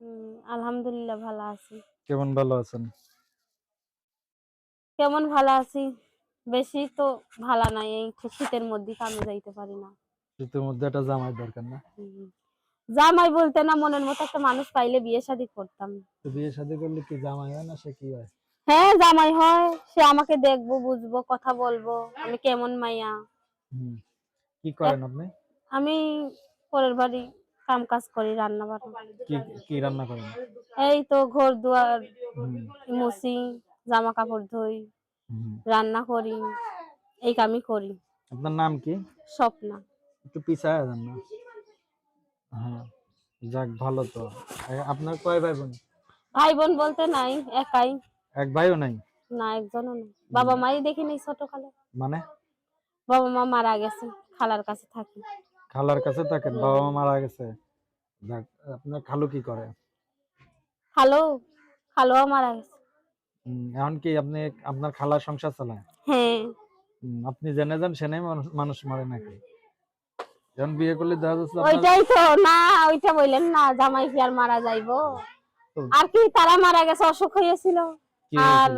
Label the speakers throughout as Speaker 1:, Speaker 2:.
Speaker 1: হুম, আলহামদুলিল্লাহ ভালো আছি।
Speaker 2: কেমন ভালো আছেন?
Speaker 1: কেমন ভালো আছি? বেশি তো ভালো নাই এই শীতের মধ্যে কামে যাইতে পারি না।
Speaker 2: শীতের মধ্যে একটা জামাই দরকার না?
Speaker 1: জামাই বলতে না মনের মতো একটা মানুষ পাইলে বিয়ে শাদী করতাম।
Speaker 2: তো বিয়ে শাদী করলে কি জামাই হয় না সে কি হয়?
Speaker 1: হ্যাঁ জামাই হয়। সে আমাকে দেখব বুঝব কথা বলব আমি কেমন মাইয়া।
Speaker 2: কি করেন আপনি?
Speaker 1: আমি পরের বাড়ি কাম কাজ করি রান্না বান্না
Speaker 2: কি কি রান্না করেন
Speaker 1: এই তো ঘর দুয়ার মুছি জামা কাপড় ধুই রান্না করি এই কামই করি।
Speaker 2: আপনার নাম কি?
Speaker 1: স্বপ্না।
Speaker 2: একটু পিছায় যান না। হ্যাঁ যাক ভালো তো। আপনার কয় ভাই বোন
Speaker 1: ভাই বোন বলতে নাই একাই।
Speaker 2: এক ভাইও নাই?
Speaker 1: না একজনও নাই। বাবা মাই দেখি দেখিনি ছোটকালে।
Speaker 2: মানে?
Speaker 1: বাবা মা মারা গেছে খালার কাছে থাকি।
Speaker 2: খালার কাছে থাকেন বাবা মা মারা গেছে? যাক আপনার খালু কি করে?
Speaker 1: খালো? খালোও মারা গেছে।
Speaker 2: এখন কি আপনি আপনার খালার সংসার চালায়?
Speaker 1: হ্যাঁ।
Speaker 2: আপনি জেনে যান সেনেই মানুষ মানুষ মারে নাকি? যখন বিয়ে করলে দেখা যাচ্ছে
Speaker 1: ওইটাই তো না ওইটা বললেন না জামাই কি আর মারা যাইবো? আর কি তারা মারা গেছে অসুখ হয়েছিল আর?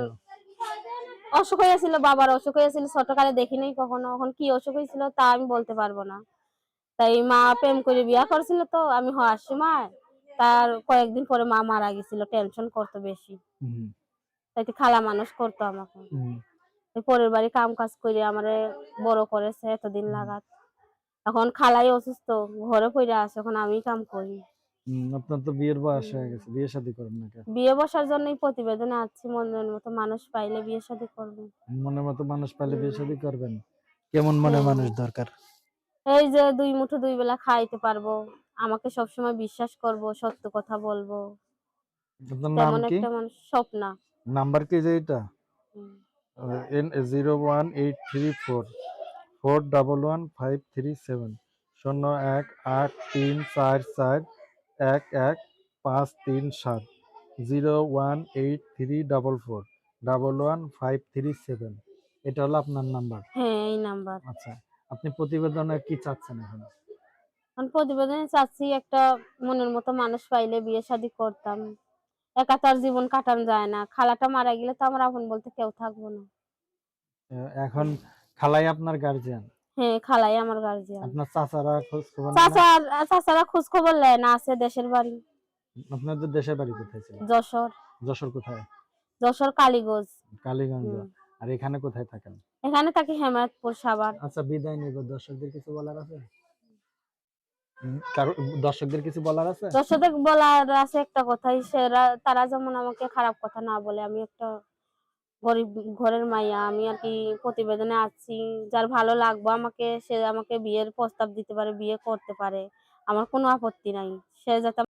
Speaker 1: অসুখ হয়েছিল বাবার অসুখ হয়েছিল ছোটকালে দেখিনি কখনো এখন কি অসুখ হয়েছিল তা আমি বলতে পারব না। তাই মা প্রেম করে বিয়া করছিল তো আমি হওয়ার সময় তার কয়েকদিন পরে মা মারা গেছিল টেনশন করতো বেশি। তাই তো খালা মানুষ করতো আমাকে। পরের বাড়ি কাম কাজ করে আমারে বড় করেছে এতদিন লাগাত এখন খালাই অসুস্থ ঘরে পড়ে আছে এখন আমি কাম করি।
Speaker 2: আপনার তো বিয়ের বয়স হয়ে গেছে বিয়ে শাদী করেন নাকি
Speaker 1: বিয়ে বসার জন্যই প্রতিবেদনে আছি মনের মতো মানুষ পাইলে বিয়ে শাদী করব।
Speaker 2: মনের মতো মানুষ পাইলে বিয়ে শাদী করবেন? কেমন মনে মানুষ দরকার?
Speaker 1: এই যে দুই মুঠো দুই বেলা খাইতে পারব আমাকে সবসময় বিশ্বাস করব সত্য কথা বলব। তেমন একটা মানুষ স্বপ্না।
Speaker 2: নাম্বার কি যে এটা? N zero one eight three four four double one five three seven শূন্য এক আট তিন চার চার এক এক পাঁচ তিন সাত zero one eight three double four double one five three seven. এটা হলো আপনার নাম্বার।
Speaker 1: হ্যাঁ এই নাম্বার।
Speaker 2: আচ্ছা। আপনি প্রতিবেদনে কি চাচ্ছেন এখন?
Speaker 1: আমি প্রতিবেদনে চাচ্ছি একটা মনের মতো মানুষ পাইলে বিয়ে শাদী করতাম। একা তো আর জীবন কাটানো যায় না। খালাটা মারা গেলে তো আমার আপন বলতে কেউ থাকব না।
Speaker 2: এখন খালাই আপনার গার্জিয়ান
Speaker 1: হ্যাঁ খালাই আমার গার্জিয়ান
Speaker 2: আপনার চাচারা খোঁজ খবর?
Speaker 1: চাচার চাচারা খোঁজ খবর নেয় না আছে দেশের বাড়ি।
Speaker 2: আপনাদের দেশের বাড়ি কোথায় ছিল?
Speaker 1: যশোর।
Speaker 2: যশোর কোথায়?
Speaker 1: যশোর কালীগঞ্জ।
Speaker 2: কালীগঞ্জ। আর এখানে কোথায় থাকেন?
Speaker 1: এখানে থাকি হেমায়তপুর সাভার।
Speaker 2: আচ্ছা বিদায় নিব। দর্শকদের কিছু বলার আছে? দর্শকদের কিছু বলার আছে?
Speaker 1: দর্শকদের বলার আছে একটা কথাই সেরা তারা যেমন আমাকে খারাপ কথা না বলে আমি একটা গরিব ঘরের মাইয়া আমি আর কি প্রতিবেদনে আছি। যার ভালো লাগবে আমাকে সে আমাকে বিয়ের প্রস্তাব দিতে পারে বিয়ে করতে পারে। আমার কোনো আপত্তি নাই। সে যাতে